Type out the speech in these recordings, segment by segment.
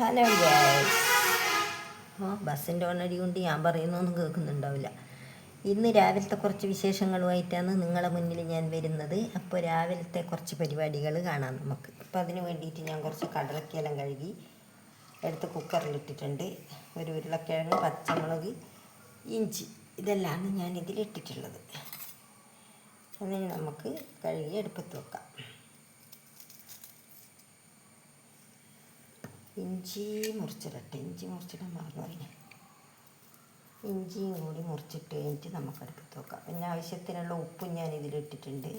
Hello guys ആ ബസ്സിന്റെ ഓണടി കൊണ്ട് ഞാൻ പറയുന്നൊന്നും കേൾക്കുന്നുണ്ടാവില്ല. ഇന്ന് രാവിലത്തെ കുറച്ച് വിശേഷങ്ങളുമായിട്ടാണ് നിങ്ങളെ മുന്നിൽ ഞാൻ വരുന്നത്. അപ്പോൾ രാവിലത്തെ കുറച്ച് പരിപാടികൾ കാണാം നമുക്ക്. അപ്പോൾ അതിന് വേണ്ടിയിട്ട് ഞാൻ കുറച്ച് കടലക്കേലം കഴുകി എടുത്ത് കുക്കറിലിട്ടിട്ടുണ്ട് ഒരു ഉരുളക്കിഴങ്ങ് പച്ചമുളക് ഇഞ്ചി ഇതെല്ലാം ഞാൻ ഇതിലിട്ടിട്ടുള്ളത്. അതിന് നമുക്ക് കഴുകി എടുപ്പത്ത് വെക്കാം. ഇഞ്ചി മുറിച്ചിടട്ടെ. ഇഞ്ചി മുറിച്ചിടാൻ മറന്നുപോയി ഇഞ്ചിയും കൂടി മുറിച്ചിട്ട് കഴിഞ്ഞിട്ട് നമുക്ക് അടുപ്പത്ത് വെക്കാം. പിന്നെ ആവശ്യത്തിനുള്ള ഉപ്പും ഞാൻ ഇതിലിട്ടിട്ടുണ്ട്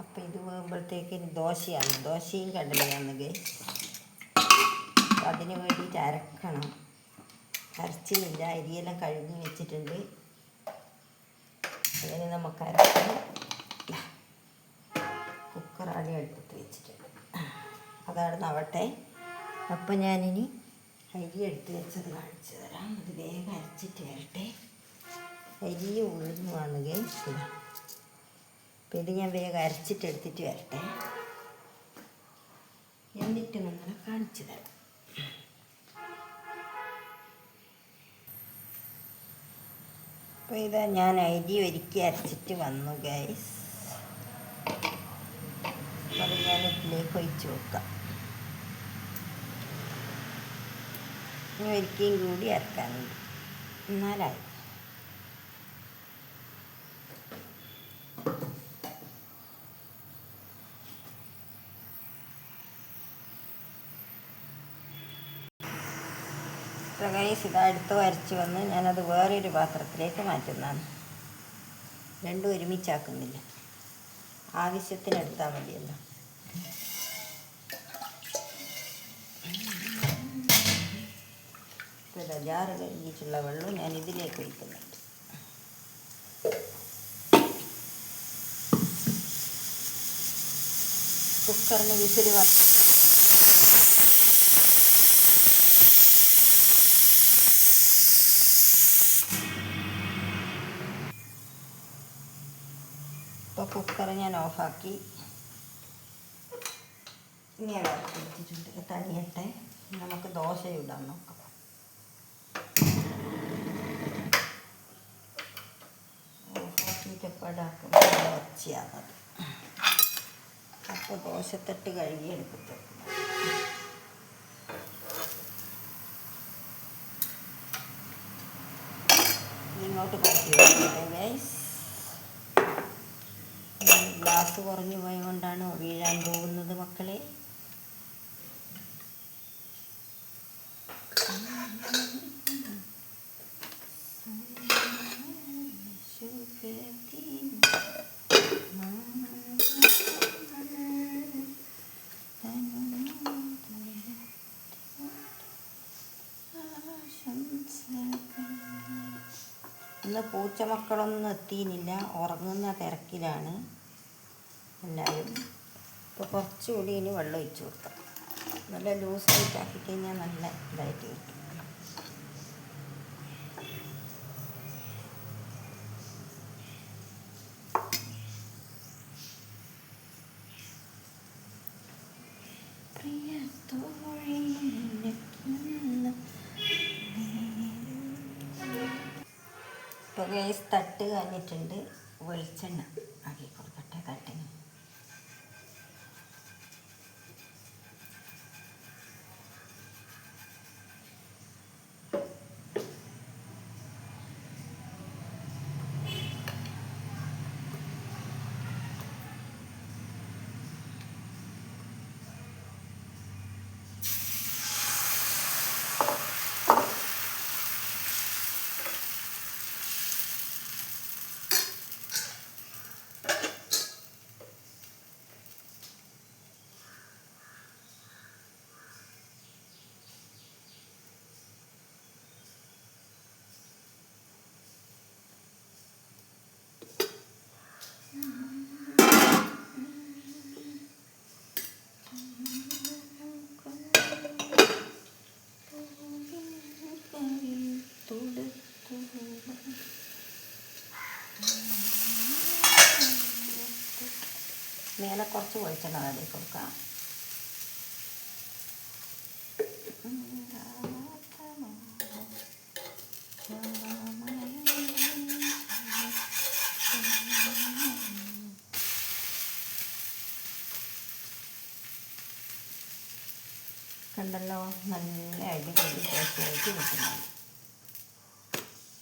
അപ്പോൾ ഇത് വേകുമ്പോഴത്തേക്ക് ദോശയാണ്. ദോശയും കടലയാണ് ഗേ അതിന് വേണ്ടിയിട്ട് അരക്കണം. അരച്ചില്ല അരിയെല്ലാം കഴുകി വെച്ചിട്ടുണ്ട്. അങ്ങനെ നമുക്ക് അരക്കണം. കുക്കറാടി അടുപ്പത്ത് വെച്ചിട്ടുണ്ട്. അതാണ് നവട്ടെ അപ്പം ഞാനിനി അരി എടുത്ത് വെച്ചത് കാണിച്ചു തരാം. അത് വേഗം അരച്ചിട്ട് വരട്ടെ. അരി ഉഴുന്നു ഗൈസ് ഇല്ല അപ്പം ഇത് ഞാൻ വേഗം അരച്ചിട്ട് എടുത്തിട്ട് വരട്ടെ. എന്നിട്ട് നിങ്ങളെ കാണിച്ചു തരാം. അപ്പോൾ ഇതാ ഞാൻ അരി ഒരുക്കി അരച്ചിട്ട് വന്നു ഗൈസ് അത് ഞാൻ ഇതിലേക്ക് ഒഴിച്ചു വെക്കാം ഇനി ഒരിക്കലും കൂടി അരക്കാനുണ്ട് എന്നാലായി. ഗൈസ് ഇതാ അടുത്ത് വരച്ച് വന്ന് ഞാനത് വേറൊരു പാത്രത്തിലേക്ക് മാറ്റുന്നതാണ്. രണ്ടും ഒരുമിച്ചാക്കുന്നില്ല. ആവശ്യത്തിനെടുത്താൽ മതിയല്ലോ. ഇതാ ജാറ് കഴിഞ്ഞിട്ടുള്ള വെള്ളം ഞാൻ ഇതിലേക്ക് ഒഴിക്കുന്നുണ്ട് കുക്കറിന് വിസിൽ വന്നു ഇപ്പോൾ കുക്കർ ഞാൻ ഓഫാക്കി. ഇനി ഇളക്കി വെച്ചിട്ടുണ്ട് തണിയട്ടെ. നമുക്ക് ദോശ ഇടാൻ നോക്കാം. ഓഫാക്കിയിട്ടപ്പാടാക്കുമ്പോൾ ഒച്ചയാണത് അപ്പോൾ ദോശത്തട്ട് കഴുകി എടുക്കട്ടെ ഇങ്ങോട്ട് മാറ്റി ഗൈസ് ഗ്ലാസ് കുറഞ്ഞു പോയതുകൊണ്ടാണ് വീഴാൻ പോകുന്നത് മക്കളെ. ഇന്ന് പൂച്ചമക്കളൊന്നും എത്തിയില്ല. ഉറങ്ങുന്ന തിരക്കിലാണ്. എല്ലാവരും ഇപ്പോൾ കുറച്ചുകൂടി ഇനി വെള്ളം ഒഴിച്ചു കൊടുക്കാം. നല്ല ലൂസായിട്ട് ആക്കി കഴിഞ്ഞാൽ നല്ല ഇതായിട്ട് കിട്ടും ഗൈസ് തട്ട് കഴിഞ്ഞിട്ടുണ്ട് വെളിച്ചെണ്ണ. മേലെ കുറച്ച് വെളിച്ചെണ്ണ വേണ്ടി കൊടുക്കാം. കണ്ടല്ലോ? നല്ല അടിപൊളി ടേസ്റ്റായിട്ട് കിട്ടുന്നുണ്ട്.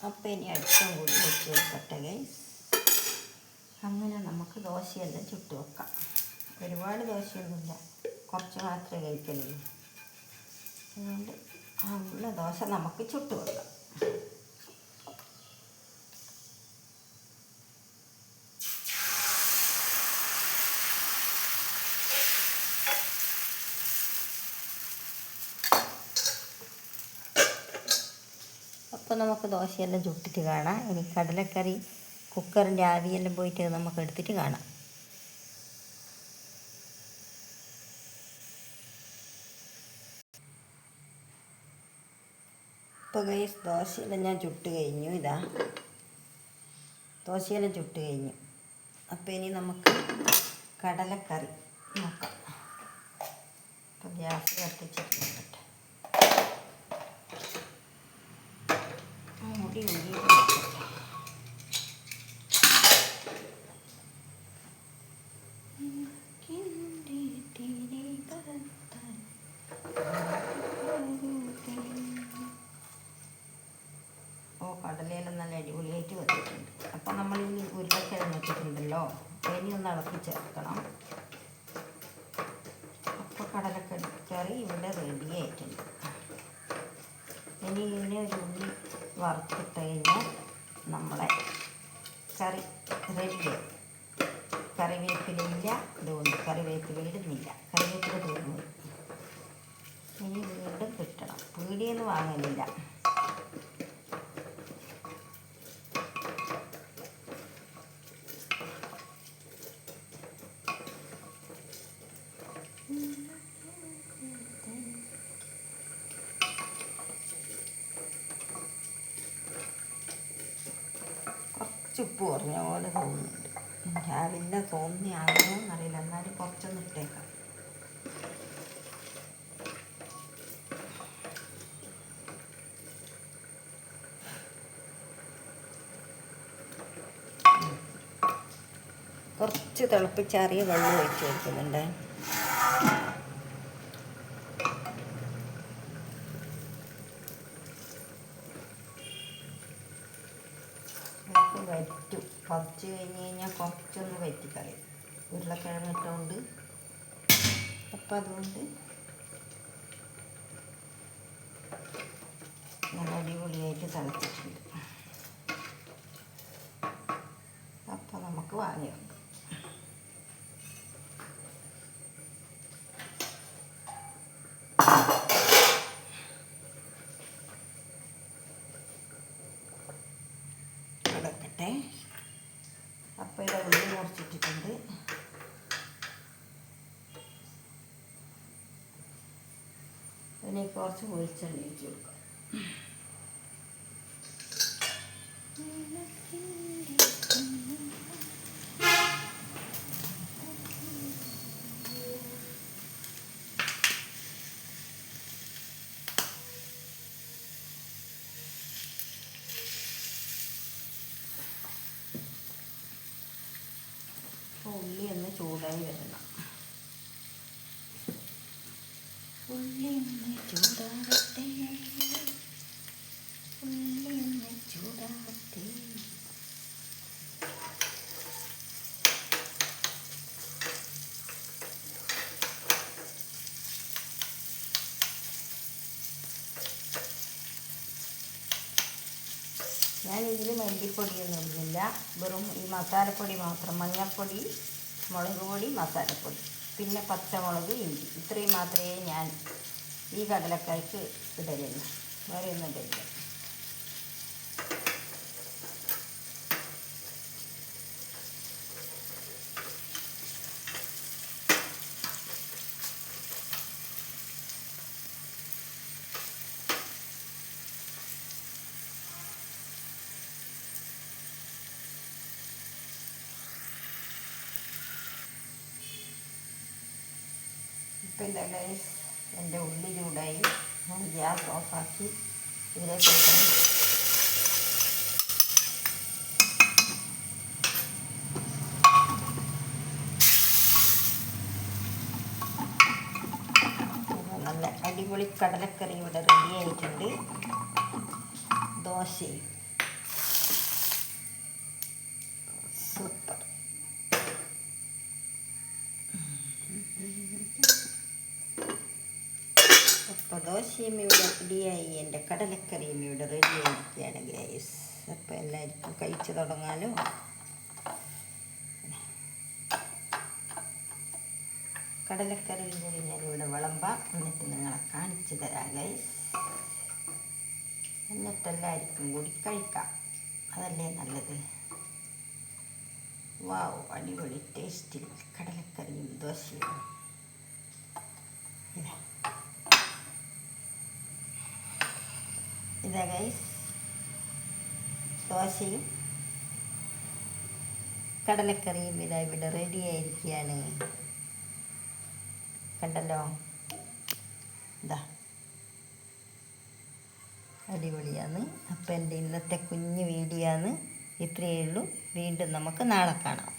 അപ്പം ഇനി അടുത്തും കൂടി വെച്ച് കൊടുക്കട്ടെ ഗൈസ് അങ്ങനെ നമുക്ക് ദോശയെല്ലാം ചുട്ടു വെക്കാം. ഒരുപാട് ദോശയൊന്നുമില്ല. കുറച്ച് മാത്രമേ കഴിക്കലുള്ളൂ. അതുകൊണ്ട് ആ ദോശ നമുക്ക് ചുട്ടു വെക്കാം. അപ്പോൾ നമുക്ക് ദോശയെല്ലാം ചുട്ടിട്ട് കാണാം. ഇനി കടലക്കറി കുക്കറിന്റെ ആവിയെല്ലാം പോയിട്ട് നമുക്ക് എടുത്തിട്ട് കാണാം. ഇപ്പോൾ ഗൈസ് ദോശയെല്ലാം ഞാൻ ചുട്ട് കഴിഞ്ഞു ഇതാ. ദോശയെല്ലാം ചുട്ട് കഴിഞ്ഞു. അപ്പോൾ ഇനി നമുക്ക് കടലക്കറി നോക്കാം. അപ്പോൾ ഗ്യാസ് കത്തിച്ചിട്ട് മുടി മുടി ഉള്ളിൽ നോക്കട്ടെ ഓ കടലയെല്ലാം നല്ല അടിപൊളിയായിട്ട് വന്നിട്ടുണ്ട് അപ്പം നമ്മൾ ഈ ഉരുളക്കിഴങ്ങ് ഇട്ടിട്ടുണ്ടല്ലോ ഇനി ഒന്ന് ഇളക്കി ചേർക്കണം. അപ്പോൾ കടലക്കറി കറി ഇവിടെ റെഡി ആയിട്ടുണ്ട്. ഇനി ഇതിനെ ഒരു ഉള്ളി വറുത്തിട്ട് കഴിഞ്ഞാൽ നമ്മളെ കറി റെഡിയായി കറിവേപ്പിലില്ല ഇതുകൊണ്ട് കറിവേപ്പില ഇടുന്നില്ല. കറിവേപ്പില തീർന്നു ഇനി വീണ്ടും കിട്ടണം. പീടിയെന്ന് വാങ്ങലില്ല കുറച്ച് ഉപ്പ് കുറഞ്ഞ പോലെ തോന്നുന്നുണ്ട്. രാവിലെ തോന്നിയാണോ എന്നറിയില്ല. എന്നാലും കുറച്ചൊന്ന് ഇട്ടേക്കാം. കുറച്ച് തിളപ്പിച്ചാറിയ വെള്ളം ഒഴിച്ച് കൊടുക്കുന്നുണ്ട്. ഇതൊക്കെ വറ്റും കുറച്ച് കഴിഞ്ഞ് കഴിഞ്ഞാൽ കുറച്ചൊന്ന് വറ്റിക്കളയും ഉരുളക്കിഴങ്ങ് ഇട്ടുകൊണ്ട് അപ്പം അതുകൊണ്ട് നല്ല അടിപൊളിയായിട്ട് തിളച്ചിട്ടുണ്ട്. അപ്പം നമുക്ക് വാങ്ങി കിടക്കട്ടെ അപ്പം ഇവിടെ ഉള്ളി മുറിച്ചിട്ടിട്ടുണ്ട് ഇതിലേക്ക് കുറച്ച് വെളിച്ചെണ്ണ ഒഴിച്ച് കൊടുക്കാം ഉള്ളി ഒന്ന് ചൂടായി വരണം. ഉള്ളി ഒന്ന് ചൂടാവട്ടെ ഉള്ളി ഒന്ന് ചൂടാവട്ടെ ഞാൻ ഇതിൽ മല്ലിപ്പൊടിയൊന്നും ഇടുന്നില്ല വെറും ഈ മസാലപ്പൊടി മാത്രം. മഞ്ഞൾപ്പൊടി മുളക് പൊടി മസാലപ്പൊടി. പിന്നെ പച്ചമുളക് ഇഞ്ചി. ഇത്രയും മാത്രമേ ഞാൻ ഈ കടലക്കറിക്ക് ഇടലുള്ളൂ. വേറെ ഒന്നും ഇടില്ല എന്താ ഗൈസ് എന്റെ ഉള്ളി ചൂടായി. ഞാൻ ഗ്യാസ് ഓഫാക്കി ഇതിലേക്ക്. ഇത് നല്ല അടിപൊളി കടലക്കറി ഇവിടെ റെഡി ആയിട്ടുണ്ട്. ദോശയും ദോശയും ഇവിടെ റെഡിയായി എന്റെ കടലക്കറിയും ഇവിടെ റെഡി ആയിരിക്കുകയാണ് ഗ്രേസ് അപ്പോൾ എല്ലാവർക്കും കഴിച്ചു തുടങ്ങാലോ? കടലക്കറി കൂടി ഞാനിവിടെ വിളമ്പാം. എന്നിട്ട് നിങ്ങളെ കാണിച്ചു തരാം ഗൈസ്. എന്നിട്ട് എല്ലാവർക്കും കൂടി കഴിക്കാം. അതല്ലേ നല്ലത്? വാവ് അടിപൊളി ടേസ്റ്റിൽ കടലക്കറിയും ദോശയും. ഇതാ. ഇതാ ഗൈസ് ദോശയും കടലക്കറിയും ഇതാ ഇവിടെ റെഡി ആയിരിക്കുകയാണ് കണ്ടല്ലോ? ഇതാ. അടിപൊളിയാണ്. അപ്പം എന്റെ ഇന്നത്തെ കുഞ്ഞു വീഡിയോ ആണ്. ഇത്രയേ ഉള്ളൂ. വീണ്ടും നമുക്ക് നാളെ കാണാം.